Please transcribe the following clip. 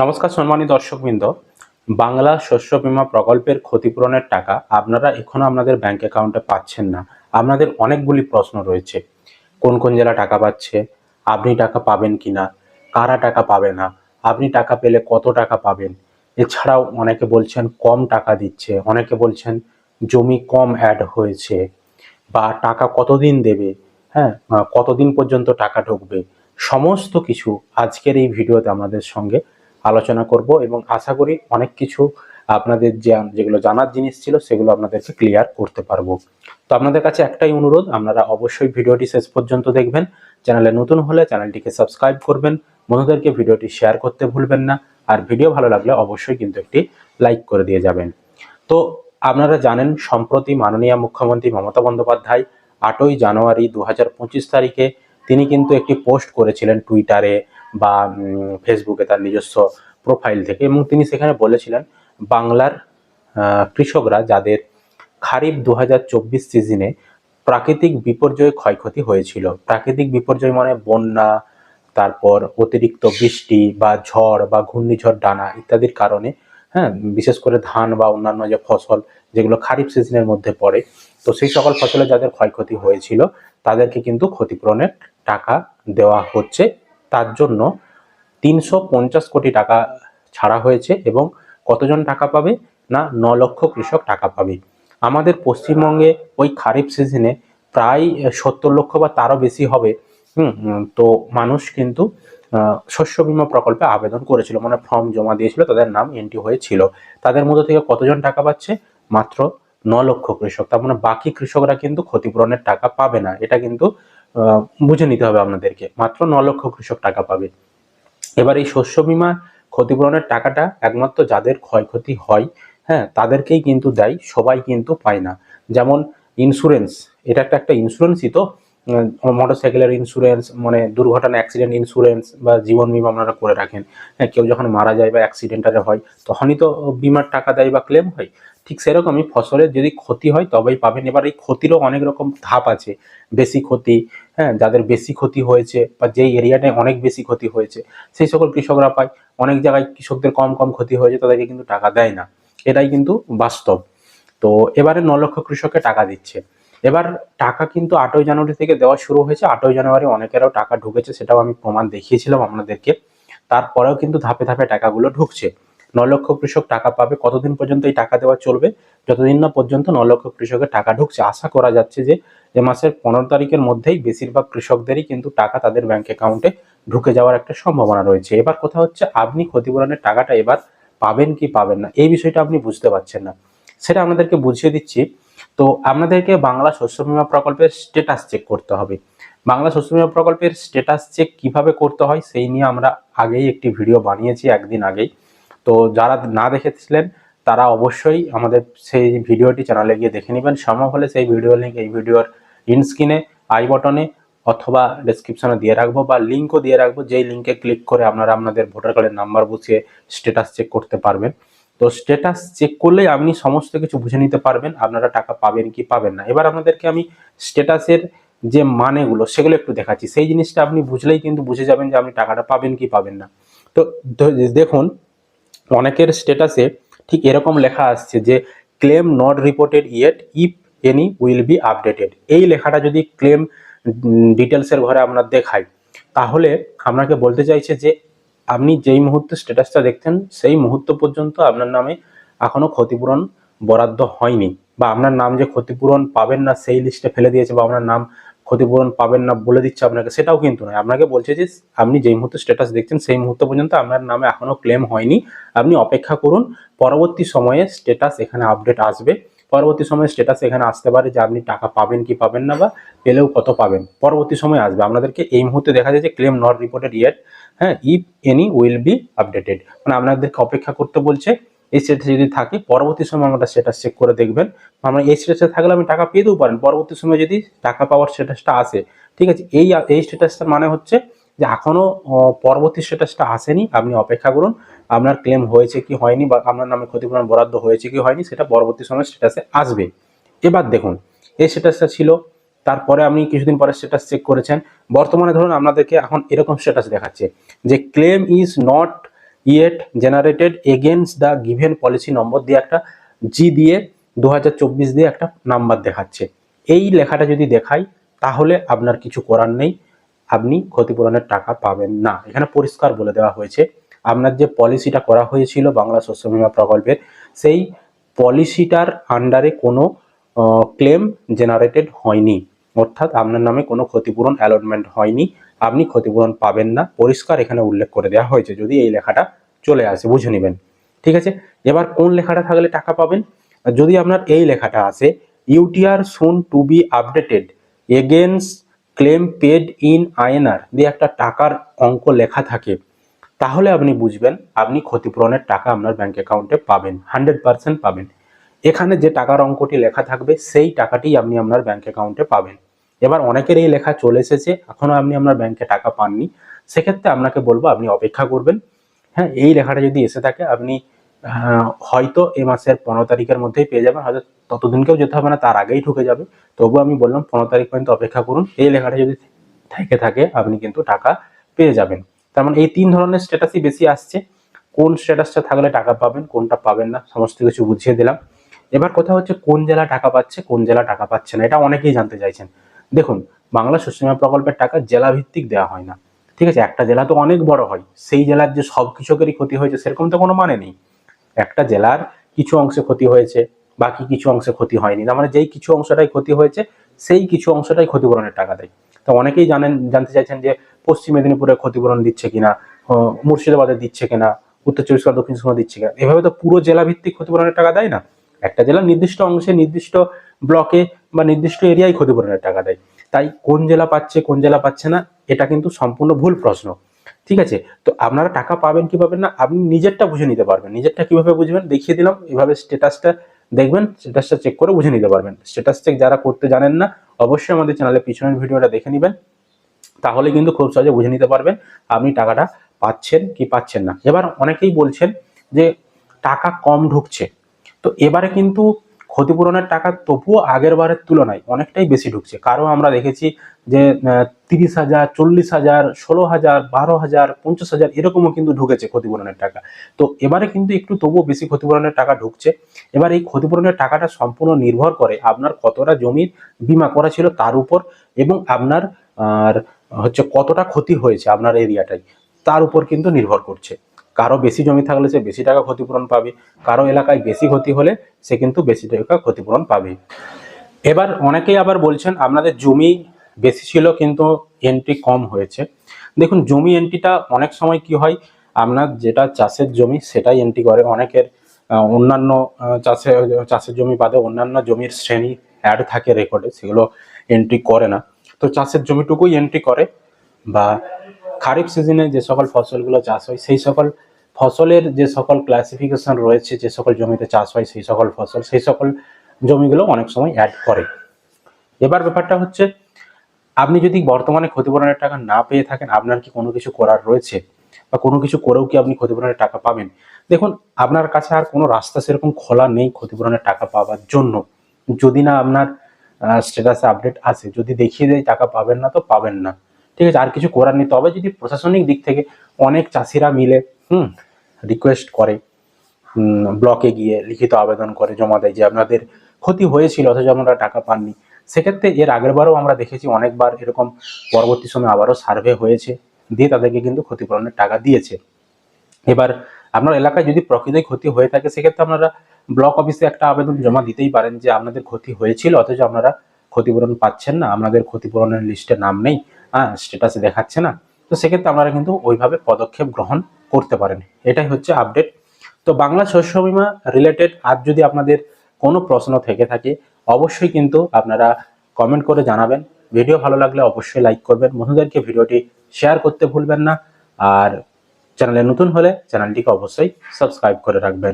নমস্কার সম্মানিত দর্শকবৃন্দ। বাংলা শস্য বীমা প্রকল্পের ক্ষতিপূরণের টাকা আপনারা এখনও আপনাদের ব্যাংক অ্যাকাউন্টে পাচ্ছেন না। আপনাদের অনেকগুলি প্রশ্ন রয়েছে। কোন কোন জেলা টাকা পাচ্ছে? আপনি টাকা পাবেন কি না কারা টাকা পাবে না? আপনি টাকা পেলে কত টাকা পাবেন? এছাড়াও অনেকে বলছেন কম টাকা দিচ্ছে, অনেকে বলছেন জমি কম অ্যাড হয়েছে বা টাকা কতদিন দেবে? হ্যাঁ কতদিন পর্যন্ত টাকা ঢুকবে? সমস্ত কিছু আজকের এই ভিডিওতে আমাদের সঙ্গে আলোচনা করব এবং আশা করি অনেক কিছু আপনাদের যে যেগুলো জানার জিনিস ছিল সেগুলো আপনাদেরকে ক্লিয়ার করতে পারব। তো আপনাদের কাছে একটাই অনুরোধ, আপনারা অবশ্যই ভিডিওটি শেষ পর্যন্ত দেখবেন। চ্যানেলে নতুন হলে চ্যানেলটিকে সাবস্ক্রাইব করবেন। বন্ধুদেরকে ভিডিওটি শেয়ার করতে ভুলবেন না। আর ভিডিও ভালো লাগলে অবশ্যই কিন্তু একটি লাইক করে দিয়ে যাবেন। তো আপনারা জানেন, সম্প্রতি মাননীয় মুখ্যমন্ত্রী মমতা বন্দ্যোপাধ্যায় আটই জানুয়ারি দু হাজার পঁচিশ তারিখে তিনি কিন্তু একটি পোস্ট করেছিলেন টুইটারে বা ফেসবুকে তার নিজস্ব প্রোফাইল থেকে এবং তিনি সেখানে বলেছিলেন, বাংলার কৃষকরা যাদের খারিফ দু হাজার চব্বিশ সিজনে প্রাকৃতিক বিপর্যয়ে ক্ষয়ক্ষতি হয়েছিল, প্রাকৃতিক বিপর্যয় মানে বন্যা, তারপর অতিরিক্ত বৃষ্টি বা ঝড় বা ঘূর্ণিঝড়, ডানা ইত্যাদির কারণে হ্যাঁ বিশেষ করে ধান বা অন্যান্য যে ফসল যেগুলো খারিফ সিজনের মধ্যে পড়ে, তো সেই সকল ফসলে যাদের ক্ষয়ক্ষতি হয়েছিল, তাদেরকে কিন্তু ক্ষতিপূরণের টাকা দেওয়া হচ্ছে। তার জন্য তিনশো পঞ্চাশ কোটি টাকা ছাড়া হয়েছে এবং কতজন টাকা পাবে না ন লক্ষ কৃষক টাকা পাবে। আমাদের পশ্চিমবঙ্গে ওই খারিফ সিজনে প্রায় সত্তর লক্ষ বা তারও বেশি হবে। হুম তো মানুষ কিন্তু শস্য বিমা প্রকল্পে আবেদন করেছিল। মানে ফর্ম জমা দিয়েছিল, তাদের নাম এন্ট্রি হয়েছিল। তাদের মধ্যে থেকে কতজন টাকা পাচ্ছে? মাত্র ন লক্ষ কৃষক। তার মানে বাকি কৃষকরা কিন্তু ক্ষতিপূরণের টাকা পাবে না। এটা কিন্তু বুঝে নিতে হবে আপনাদেরকে। মাত্র ন লক্ষ কৃষক টাকা পাবে। এবার এই শস্য বিমা ক্ষতিপূরণের টাকাটা একমাত্র যাদের ক্ষয়ক্ষতি হয় হ্যাঁ তাদেরকেই কিন্তু দেয়, সবাই কিন্তু পায় না। যেমন ইন্স্যুরেন্স এটা একটা একটা ইন্স্যুরেন্সই তো মোটর সাইকেলের ইন্স্যুরেন্স মানে দুর্ঘটনা অ্যাক্সিডেন্ট ইন্স্যুরেন্স বা জীবন বিমা আপনারা করে রাখেন। হ্যাঁ কেউ যখন মারা যায় বা অ্যাক্সিডেন্টারে হয়, তখনই তো বিমার টাকা দেয় বা ক্লেম হয়। ঠিক সেরকমই ফসলের যদি ক্ষতি হয়, তবেই পাবেন। এবার এই ক্ষতিরও অনেক রকম ধাপ আছে। বেশি ক্ষতি হ্যাঁ যাদের বেশি ক্ষতি হয়েছে বা যেই এরিয়াটায় অনেক বেশি ক্ষতি হয়েছে, সেই সকল কৃষকরা পায়। অনেক জায়গায় কৃষকদের কম কম ক্ষতি হয়েছে, তাদেরকে কিন্তু টাকা দেয় না। এটাই কিন্তু বাস্তব। তো এবারে ন লক্ষ কৃষককে টাকা দিচ্ছে। এবার টাকা কিন্তু আটই জানুয়ারি থেকে দেওয়া শুরু হয়েছে। আটই জানুয়ারি অনেকেরও টাকা ঢুকেছে, সেটাও আমি প্রমাণ দেখিয়েছিলাম আপনাদেরকে। তারপরেও কিন্তু ধাপে ধাপে টাকাগুলো ঢুকছে। ন লক্ষ কৃষক টাকা পাবে, কতদিন পর্যন্ত এই টাকা দেওয়া চলবে? যতদিন না পর্যন্ত ন লক্ষ কৃষকের টাকা ঢুকছে। আশা করা যাচ্ছে যে এ মাসের পনেরো তারিখের মধ্যেই বেশিরভাগ কৃষকদেরই কিন্তু টাকা তাদের ব্যাংক অ্যাকাউন্টে ঢুকে যাওয়ার একটা সম্ভাবনা রয়েছে। এবার কথা হচ্ছে, আপনি ক্ষতিপূরণের টাকাটা এবার পাবেন কি পাবেন না? এই বিষয়টা আপনি বুঝতে পারছেন না। সেটা আপনাদেরকে বুঝিয়ে দিচ্ছি। তো আপনাদেরকে বাংলা শস্য বীমা প্রকল্পের স্টেটাস চেক করতে হবে। বাংলা শস্য বীমা প্রকল্পের স্টেটাস চেক কীভাবে করতে হয় সেই নিয়ে আমরা আগেই একটি ভিডিও বানিয়েছি একদিন আগেই। তো যারা না দেখেছিলেন, তারা অবশ্যই আমাদের সেই ভিডিওটি চ্যানেলে গিয়ে দেখে নেবেন। সম্ভব হলে সেই ভিডিও লিঙ্ক এই ভিডিওর ইন স্ক্রিনে আই বটনে অথবা ডেসক্রিপশনে দিয়ে রাখব বা লিঙ্কও দিয়ে রাখব। যেই লিঙ্কে ক্লিক করে আপনারা আপনাদের ভোটার কার্ডের নাম্বার বসিয়ে স্টেটাস চেক করতে পারবেন। তো স্ট্যাটাস চেক করলেই আপনি সমস্ত কিছু বুঝে নিতে পারবেন, আপনারা টাকা পাবেন কি পাবেন না। এবার আপনাদেরকে আমি স্ট্যাটাসের যে মানেগুলো সেগুলো একটু দেখাচ্ছি। সেই জিনিসটা আপনি বুঝলেই কিন্তু বুঝে যাবেন যে আপনি টাকাটা পাবেন কি পাবেন না। তো দেখুন, অনেকের স্ট্যাটাসে ঠিক এরকম লেখা আসছে যে claim not reported yet if any will be updated এই লেখাটা যদি ক্লেম ডিটেলসের ঘরে আমরা দেখাই, তাহলে আপনাকে বলতে চাইছে যে আপনি যেই মুহূর্তে স্ট্যাটাসটা দেখতেন সেই মুহূর্ত পর্যন্ত আপনার নামে এখনও ক্ষতিপূরণ বরাদ্দ হয়নি বা আপনার নাম যে ক্ষতিপূরণ পাবেন না, সেই লিস্টে ফেলে দিয়েছে বা আপনার নাম ক্ষতিপূরণ পাবেন না বলে দিচ্ছে আপনাকে, সেটাও কিন্তু নয়। আপনাকে বলছে যে আপনি যেই মুহূর্তে স্ট্যাটাস দেখছেন, সেই মুহূর্ত পর্যন্ত আপনার নামে এখনও ক্লেম হয়নি। আপনি অপেক্ষা করুন, পরবর্তী সময়ে স্ট্যাটাস এখানে আপডেট আসবে। পরবর্তী সময়ে স্ট্যাটাস এখানে আসতে পারে যে আপনি টাকা পাবেন কি পাবেন না বা পেলেও কত পাবেন। পরবর্তী সময় আসবে। আপনাদেরকে এই মুহূর্তে দেখা যায় যে ক্লেম নট রিপোর্টেড ইয়েট হ্যাঁ if any will be updated মানে আপনাদেরকে অপেক্ষা করতে বলছে, এই স্ট্যাটাস যদি থাকে, পরবর্তী সময় আমরা স্ট্যাটাস চেক করে দেখবেন। আমরা এই স্ট্যাটাসে থাকলে আমি টাকা পেতেও পারেন। পরবর্তী সময় যদি টাকা পাওয়ার স্টেটাসটা আসে, ঠিক আছে? এই এই স্টেটাসটার মানে হচ্ছে যে এখনও পরবর্তী স্টেটাসটা আসেনি, আপনি অপেক্ষা করুন। আপনার ক্লেম হয়েছে কি হয়নি বা আপনার নামে ক্ষতিপূরণ বরাদ্দ হয়েছে কি হয়নি, সেটা পরবর্তী সময় স্টেটাসে আসবে। এবার দেখুন, এই স্টেটাসটা ছিল তারপরে আপনি কিছুদিন পরে স্ট্যাটাস চেক করেছেন। বর্তমানে ধরুন আপনাদেরকে এখন এরকম স্ট্যাটাস দেখাচ্ছে যে claim is not yet generated against the given policy number দিয়ে একটা জি দিয়ে দু হাজার চব্বিশ দিয়ে একটা নাম্বার দেখাচ্ছে। এই লেখাটা যদি দেখাই, তাহলে আপনার কিছু করার নেই। আপনি ক্ষতিপূরণের টাকা পাবেন না। এখানে পরিষ্কার বলে দেওয়া হয়েছে। আপনার যে পলিসিটা করা হয়েছিল বাংলা শস্য বীমা প্রকল্পের, সেই পলিসিটার আন্ডারে কোনো ক্লেম জেনারেটেড হয়নি। অর্থাৎ আপনার নামে কোনো ক্ষতিপূরণ অ্যালটমেন্ট হয়নি, আপনি ক্ষতিপূরণ পাবেন না। পরিষ্কার এখানে উল্লেখ করে দেওয়া হয়েছে, যদি এই লেখাটা চলে আসে, বুঝে নেবেন। ঠিক আছে? এবার কোন লেখাটা থাকলে টাকা পাবেন? যদি আপনার এই লেখাটা আসে UTR soon to be updated against claim paid in INR দিয়ে একটা টাকার অঙ্ক লেখা থাকে, তাহলে আপনি বুঝবেন আপনি ক্ষতিপূরণের টাকা আপনার ব্যাংক অ্যাকাউন্টে পাবেন হান্ড্রেড পার্সেন্ট পাবেন। এখানে যে টাকার অঙ্কটি লেখা থাকবে, সেই টাকাটি আপনি আপনার ব্যাংক অ্যাকাউন্টে পাবেন। এবার অনেকের এই লেখা চলে এসেছে, এখনও আপনি আপনার ব্যাংকে টাকা পাননি। সেক্ষেত্রে আপনাকে বলব, আপনি অপেক্ষা করবেন। হ্যাঁ এই লেখাটা যদি এসে থাকে, আপনি হয়তো এ মাসের পনেরো তারিখের মধ্যেই পেয়ে যাবেন। হয়তো ততদিনকেও যেতে হবে না, তার আগেই ঢুকে যাবে। তবু আমি বললাম, পনেরো তারিখ পর্যন্ত অপেক্ষা করুন। এই লেখাটা যদি থেকে থাকে, আপনি কিন্তু টাকা পেয়ে যাবেন। তার মানে এই তিন ধরনের স্ট্যাটাসই বেশি আসছে। কোন স্ট্যাটাসটা থাকলে টাকা পাবেন, কোনটা পাবেন না, সমস্ত কিছু বুঝিয়ে দিলাম। এবার কথা হচ্ছে, কোন জেলা টাকা পাচ্ছে, কোন জেলা টাকা পাচ্ছে না, এটা অনেকেই জানতে চাইছেন। দেখুন, বাংলা শস্য বীমা প্রকল্পের টাকা জেলা ভিত্তিক দেওয়া হয় না। ঠিক আছে, একটা জেলা তো অনেক বড় হয়, সেই জেলার যে সব কৃষকেরই ক্ষতি হয়েছে, সেরকম তো কোনো মানে নেই। একটা জেলার কিছু অংশে ক্ষতি হয়েছে, বাকি কিছু অংশে ক্ষতি হয়নি। তার মানে যেই কিছু অংশটাই ক্ষতি হয়েছে, সেই কিছু অংশটাই ক্ষতিপূরণের টাকা দেয়। তো অনেকেই জানেন, জানতে চাইছেন যে পশ্চিম মেদিনীপুরে ক্ষতিপূরণ দিচ্ছে কিনা মুর্শিদাবাদে দিচ্ছে কিনা, উত্তর চব্বিশ পরগনা, দক্ষিণ পরগনা দিচ্ছে কিনা, এভাবে তো পুরো জেলা ভিত্তিক ক্ষতিপূরণের টাকা দেয় না। একটা জেলার নির্দিষ্ট অংশে, নির্দিষ্ট ব্লকে বা নির্দিষ্ট এরিয়ায় ক্ষতিপূরণের টাকা দেয়। তাই কোন জেলা পাচ্ছে, কোন জেলা পাচ্ছে না, এটা কিন্তু সম্পূর্ণ ভুল প্রশ্ন। ঠিক আছে? তো আপনারা টাকা পাবেন কি পাবেন না, আপনি নিজেরটা বুঝে নিতে পারবেন। নিজেরটা কীভাবে বুঝবেন, দেখিয়ে দিলাম। এভাবে স্ট্যাটাসটা দেখবেন স্ট্যাটাসটা চেক করে বুঝে নিতে পারবেন। স্ট্যাটাস চেক যারা করতে জানেন না, অবশ্যই আমাদের চ্যানেলে পিছনের ভিডিওটা দেখে নেবেন। তাহলে কিন্তু খুব সহজে বুঝে নিতে পারবেন আপনি টাকাটা পাচ্ছেন কি পাচ্ছেন না। এবার অনেকেই বলছেন যে টাকা কম ঢুকছে। তো এবারে কিন্তু ক্ষতিপূরণের টাকা তবুও আগের বারের তুলনায় অনেকটাই বেশি ঢুকছে। কারও আমরা দেখেছি যে তিরিশ হাজার, চল্লিশ হাজার, ষোলো হাজার, বারো হাজার, পঞ্চাশ হাজার এরকমও কিন্তু ঢুকেছে ক্ষতিপূরণের টাকা। তো এবারে কিন্তু একটু তবুও বেশি ক্ষতিপূরণের টাকা ঢুকছে। এবার এই ক্ষতিপূরণের টাকাটা সম্পূর্ণ নির্ভর করে আপনার কতটা জমির বিমা করা ছিল তার উপর এবং আপনার, আর হচ্ছে কতটা ক্ষতি হয়েছে আপনার এরিয়াটাই। তার উপর কিন্তু নির্ভর করছে। কারও বেশি জমি থাকলে সে বেশি টাকা ক্ষতিপূরণ পাবে। কারও এলাকায় বেশি ক্ষতি হলে সে কিন্তু বেশি টাকা ক্ষতিপূরণ পাবে। এবার অনেকেই আবার বলছেন, আপনাদের জমি বেশি ছিল কিন্তু এন্ট্রি কম হয়েছে। দেখুন, জমি এন্ট্রিটা অনেক সময় কি হয়, আপনার যেটা চাষের জমি সেটাই এন্ট্রি করে। অনেকের অন্যান্য চাষে, চাষের জমি বাদে অন্যান্য জমির শ্রেণি অ্যাড থাকে রেকর্ডে সেগুলো এন্ট্রি করে না। তো চাষের জমিটুকুই এন্ট্রি করে বা খারিফ সিজনে যে সকল ফসলগুলো চাষ হয়, সেই সকল ফসলের যে সকল ক্লাসিফিকেশন রয়েছে, যে সকল জমিতে চাষ হয়, সেই সকল ফসল, সেই সকল জমিগুলো অনেক সময় অ্যাড করে। এবার ব্যাপারটা হচ্ছে, আপনি যদি বর্তমানে ক্ষতিপূরণের টাকা না পেয়ে থাকেন, আপনার কি কোনো কিছু করার রয়েছে? বা কোনো কিছু করেও কি আপনি ক্ষতিপূরণের টাকা পাবেন? দেখুন, আপনার কাছে আর কোনো রাস্তা সেরকম খোলা নেই ক্ষতিপূরণের টাকা পাওয়ার জন্য। যদি না আপনার স্ট্যাটাসে আপডেট আসে, যদি দেখিয়ে দেয় টাকা পাবেন না, তো পাবেন না। ঠিক আছে, আর কিছু করার নেই। তবে যদি প্রশাসনিক দিক থেকে অনেক চাষিরা মিলে, হুম রিকোয়েস্ট করে ব্লকে গিয়ে লিখিত আবেদন করে, জমা দেয় যে আপনাদের ক্ষতি হয়েছিল, অথচ আপনারা টাকা পাননি। সেক্ষেত্রে এর আগেরবারও আমরা দেখেছি অনেকবার এরকম পরবর্তী সময় আবারও সার্ভে হয়েছে, দিয়ে তাদেরকে কিন্তু ক্ষতিপূরণের টাকা দিয়েছে। এবার আপনার এলাকায় যদি প্রকৃতই ক্ষতি হয়ে থাকে, সেক্ষেত্রে আপনারা ব্লক অফিসে একটা আবেদন জমা দিতেই পারেন যে আপনাদের ক্ষতি হয়েছিল, অথচ আপনারা ক্ষতিপূরণ পাচ্ছেন না, আপনাদের ক্ষতিপূরণের লিস্টে নাম নেই। হ্যাঁ স্ট্যাটাসে দেখাচ্ছে না। তো সেক্ষেত্রে আপনারা কিন্তু ওইভাবে পদক্ষেপ গ্রহণ করতে পারেন। এটাই হচ্ছে আপডেট তো বাংলা শস্য বীমা রিলেটেড আর যদি আপনাদের কোনো প্রশ্ন থেকে থাকে, অবশ্যই কিন্তু আপনারা কমেন্ট করে জানাবেন। ভিডিও ভালো লাগলে অবশ্যই লাইক করবেন। বন্ধুদেরকে ভিডিওটি শেয়ার করতে ভুলবেন না। আর চ্যানেলে নতুন হলে চ্যানেলটিকে অবশ্যই সাবস্ক্রাইব করে রাখবেন।